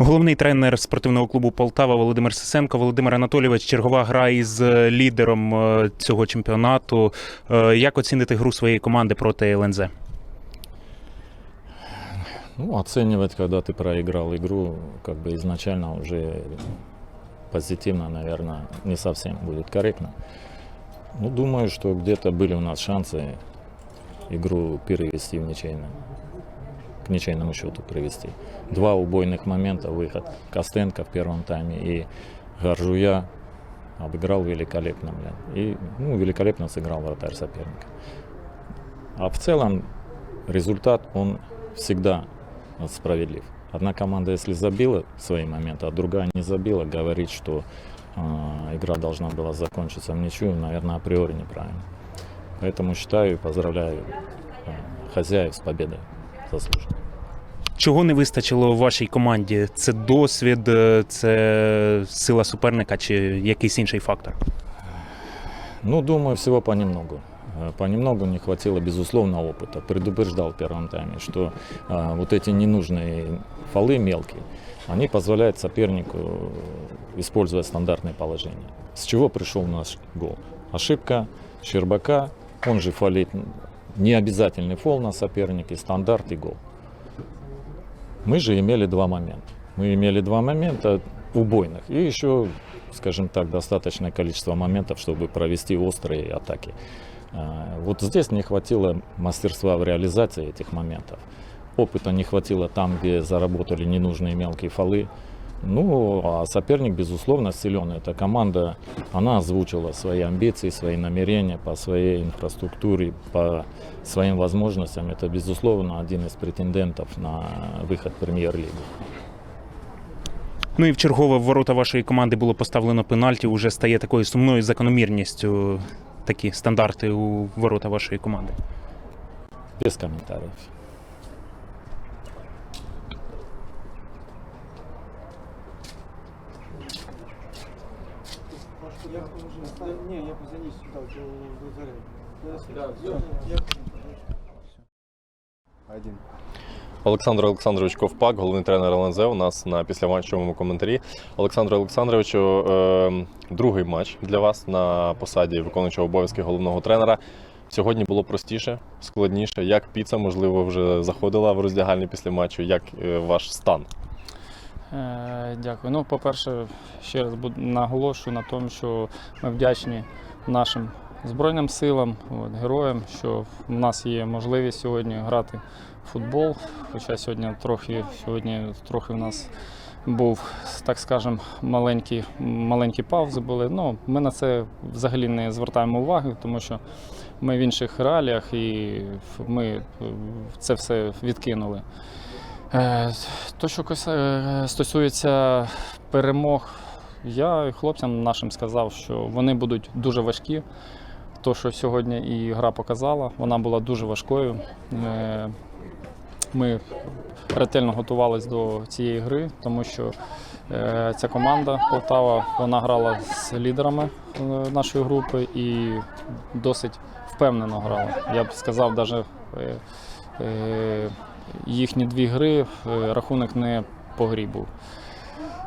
Головний тренер спортивного клубу Полтава Володимир Сисенко. Володимир Анатолійович, чергова гра із е, лідером е, цього чемпіонату. Е, Як оцінити гру своєї команди проти ЛНЗ? Ну, оценивать, когда ты проиграл игру, как бы изначально уже позитивно, наверное, не совсем будет корректно. Ну, думаю, что где-то были у нас шансы игру перевести в ничейную, К ничейному счету привести. Два убойных момента, выход Костенко в первом тайме и Гаржуя обыграл великолепно, блин. И, ну, великолепно сыграл вратарь соперника. А в целом результат, он всегда справедлив. Одна команда, если забила свои моменты, а другая не забила, говорит, что э, игра должна была закончиться в ничью, наверное, априори неправильно. Поэтому считаю и поздравляю э, хозяев с победой заслуженно. Чого не вистачило в вашій команді? Це досвід, е, це сила суперника чи якийсь інший фактор? Ну, думаю, всего понемногу. Э, Понемногу не хватило, безусловно, опыта. Предупреждал в первом тайме, что а, вот эти ненужные фолы мелкие, они позволяют сопернику использовать стандартные положения. С чего пришел наш гол? Ошибка Щербака, он же фолит необязательный фол на сопернике, стандарт и гол. Мы же имели два момента. Мы имели два момента убойных и еще, скажем так, достаточное количество моментов, чтобы провести острые атаки. А, Вот здесь не хватило мастерства в реализации этих моментов. Опыта не хватило там, где заработали ненужные мелкие фолы. Ну, а соперник, безусловно, силен. Эта команда, она озвучила свои амбиции, свои намерения по своей инфраструктуре, по своим возможностям. Это, безусловно, один из претендентов на выход в премьер-лигу. Ну і в чергове в ворота вашої команди було поставлено пенальті. Уже стає такою сумною закономірністю такі стандарти у ворота вашої команди. Без комментариев. Не, я позади сюда, до. Один. Олександр Олександрович Ковпак, головний тренер ЛНЗ, у нас на післяматчевому коментарі. Олександр Олександровичу, е, другий матч для вас на посаді виконуючого обов'язки головного тренера. Сьогодні було простіше, складніше. Як піца, можливо, вже заходила в роздягальні після матчу? Як е, ваш стан? Е, Дякую. Ну, по-перше, ще раз наголошую на тому, що ми вдячні нашим Збройним силам, от, героям, що в нас є можливість сьогодні грати в футбол. Хоча сьогодні трохи, сьогодні трохи в нас був, так скажем, маленькі, маленькі паузи були. Ну, ми на це взагалі не звертаємо уваги, тому що ми в інших реаліях і ми е, це все відкинули. Е, То, що е, стосується перемог, я хлопцям нашим сказав, що вони будуть дуже важкі. То, що сьогодні і гра показала, вона була дуже важкою. Е, Ми ретельно готувалися до цієї гри, тому що ця команда Полтава вона грала з лідерами нашої групи і досить впевнено грала. Я б сказав, навіть їхні дві гри е, рахунок не по був.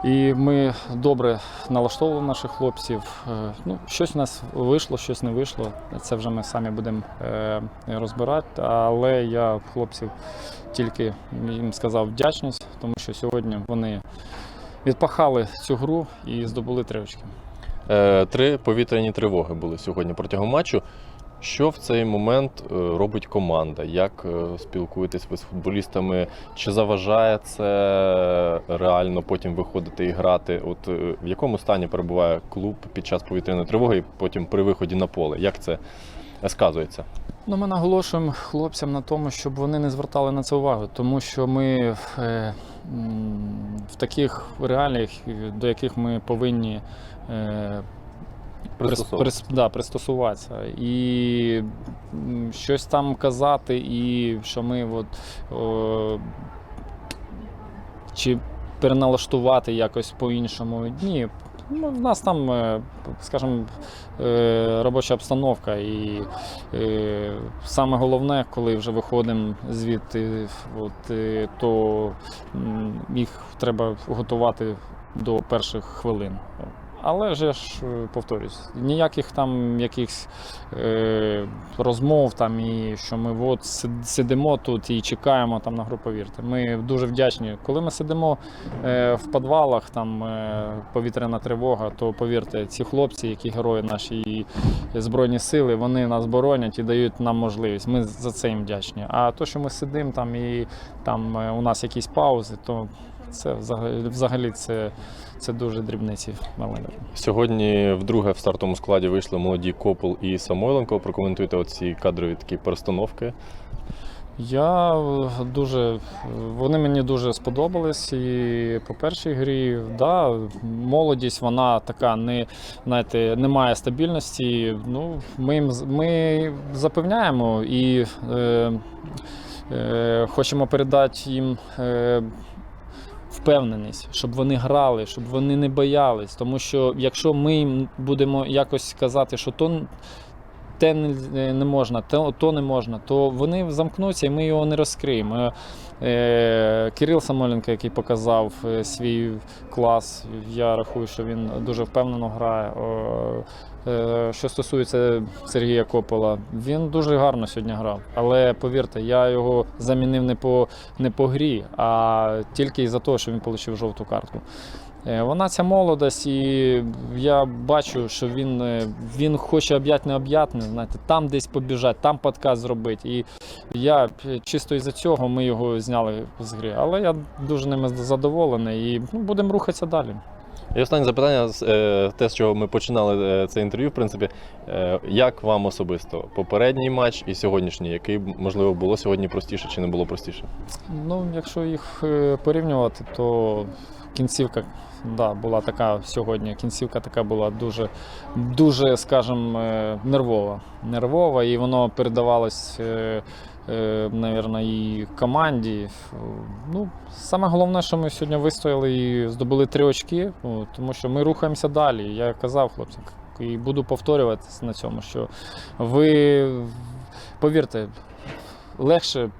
І ми добре налаштовували наших хлопців. Е, Ну, щось у нас вийшло, щось не вийшло. Це вже ми самі будемо е, розбирати. Але я хлопців тільки їм сказав вдячність, тому що сьогодні вони відпахали цю гру і здобули три очки. Три повітряні тривоги були сьогодні протягом матчу. Що в цей момент е, робить команда? Як е, спілкуєтесь ви з футболістами? Чи заважає це реально потім виходити і грати? От е, в якому стані перебуває клуб під час повітряної тривоги і потім при виході на поле? Як це сказується? Ну, ми наголошуємо хлопцям на тому, щоб вони не звертали на це увагу, тому що ми е, м, в таких реаліях, до яких ми повинні е, прис- Пристосовуватися. да, пристосуватися. І щось там казати, і що ми от, о, чи переналаштувати якось по-іншому. Ні. Ну, в нас там, е, скажімо, е, робоча обстановка, і е, саме головне, коли вже виходимо звідти, от, то їх треба готувати до перших хвилин. Але вже ж е, повторюсь, ніяких там якихось е, розмов там і що ми от сидимо тут і чекаємо там на гру, повірте. Ми дуже вдячні. Коли ми сидимо е, в підвалах, там е, повітряна тривога, то повірте, ці хлопці, які герої наші і збройні сили, вони нас боронять і дають нам можливість. Ми за це їм вдячні. А то, що ми сидимо там і там е, у нас якісь паузи, то це взагалі, взагалі це, це дуже дрібниці маленькі. Сьогодні вдруге в стартовому складі вийшли молоді Копол і Самойленко. Прокоментуйте оці кадрові такі перестановки. Я е, дуже вони мені дуже сподобались. І по першій грі, да, молодість, вона така не знаєте, немає стабільності. Ну, ми їм ми запевняємо і е, е, хочемо передати їм. Е, Впевненість, щоб вони грали, щоб вони не боялись. Тому що якщо ми будемо якось казати, що то те не, можна, то, не можна, то вони замкнуться і ми його не розкриємо. Е, Кирил Самойленко, який показав е, свій клас, я рахую, що він дуже впевнено грає. Е, Що стосується Сергія Копола, він дуже гарно сьогодні грав. Але повірте, я його замінив не по, не по грі, а тільки із-за того, що він отримав жовту картку. Е, Вона ця молодость, і я бачу, що він, е, він хоче об'ять необ'ятне, знаєте, там десь побіжати, там подкаст зробити. І я е, чисто із-за цього ми його зняли з гри. Але я дуже ними задоволений і ну, будемо рухатися далі. І останнє запитання, е, те, з чого ми починали е, це інтерв'ю, в принципі, е, як вам особисто попередній матч і сьогоднішній, який можливо було сьогодні простіше чи не було простіше? Ну, якщо їх порівнювати, то кінцівка да, була така сьогодні. Кінцівка така була дуже, дуже, скажімо, нервова. Нервова, і воно передавалось, е, е, навірно, і команді. Ну, саме головне, що ми сьогодні вистояли і здобули три очки, ну, тому що ми рухаємося далі. Я казав хлопцям, і буду повторюватися на цьому, що ви повірте, легше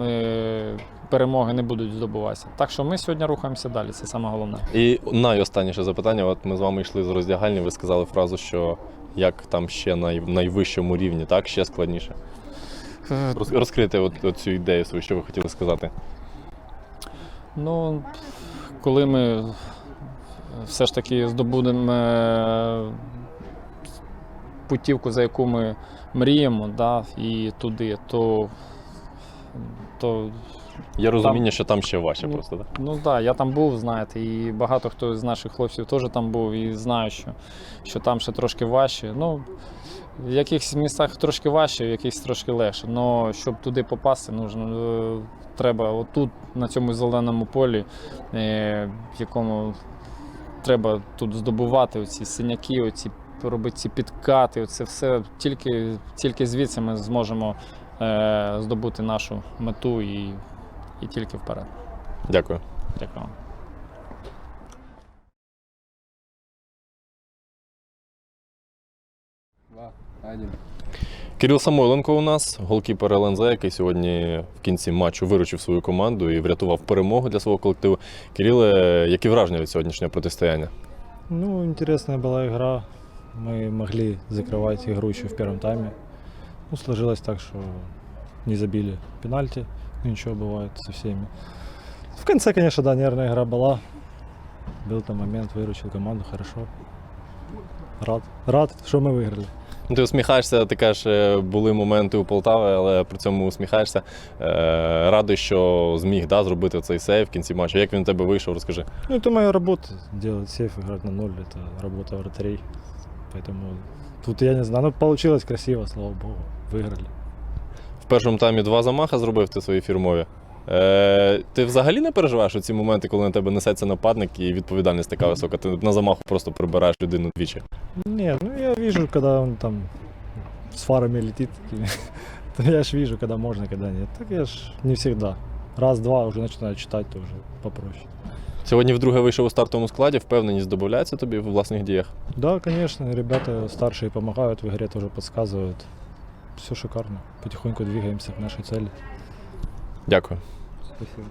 е, перемоги не будуть здобуватися. Так що ми сьогодні рухаємося далі, це саме головне. І найостанніше запитання. От ми з вами йшли з роздягальні, ви сказали фразу, що як там ще на найвищому рівні, так ще складніше. Роз- Розкрийте от, от цю ідею свою, що ви хотіли сказати. Ну, коли ми все ж таки здобудемо е, путівку, за яку ми мріємо, да, і туди, то, то Є розуміння, що там ще важче Ну, просто, так? Ну так, да, я там був, знаєте, і багато хто з наших хлопців теж там був і знаю, що, що там ще трошки важче. Ну, в якихось містах трошки важче, в якихось трошки легше. Але щоб туди попасти, нужно, е, треба отут, на цьому зеленому полі, е, в якому треба тут здобувати оці синяки, оці, робити ці підкати, оце все. Тільки, тільки звідси ми зможемо здобути нашу мету і, і тільки вперед. Дякую. Дякую. Кирил Самойленко у нас, голкіпер ЛНЗ, який сьогодні в кінці матчу виручив свою команду і врятував перемогу для свого колективу. Кириле, які враження від сьогоднішнього протистояння? Ну, интересная была игра. Мы могли закрывать игру еще в первом тайме. Ну, сложилось так, что не забили пенальти. Ну, ничего, бывает со всеми. В конце, конечно, да, нервная игра была. Был там момент, выручил команду, хорошо. Рад, рад, что мы выиграли. Ну, Ти усміхаєшся, ти кажеш, е, були моменти у Полтави, але при цьому усміхаєшся. Е, Радий, що зміг да, зробити цей сейв в кінці матчу. Як він у тебе вийшов, розкажи. Ну, это моя работа. Делать сейф, играть на ноль, это работа вратарей. Поэтому тут я не знаю, ну, получилось красиво, слава богу, выиграли. В першому таймі два замаха зробив ти свої фірмові. Е, ти взагалі не переживаєш у ці моменти, коли на тебе несеться нападник і відповідальність така висока? Ти на замаху просто прибираєш людину двічі. Не, ну я вижу, когда он там с фарами летит. то я ж вижу, когда можно, когда нет. Так я ж не всегда. Раз-два уже начинаю читать, то уже попроще. Сьогодні вдруге вийшов у стартовому складі, впевненість додається тобі в власних діях. Да, конечно, ребята старшие помогают, в игре тоже подсказывают. Все шикарно. Потихоньку двигаемся к нашей цели. Дякую. Спасибо.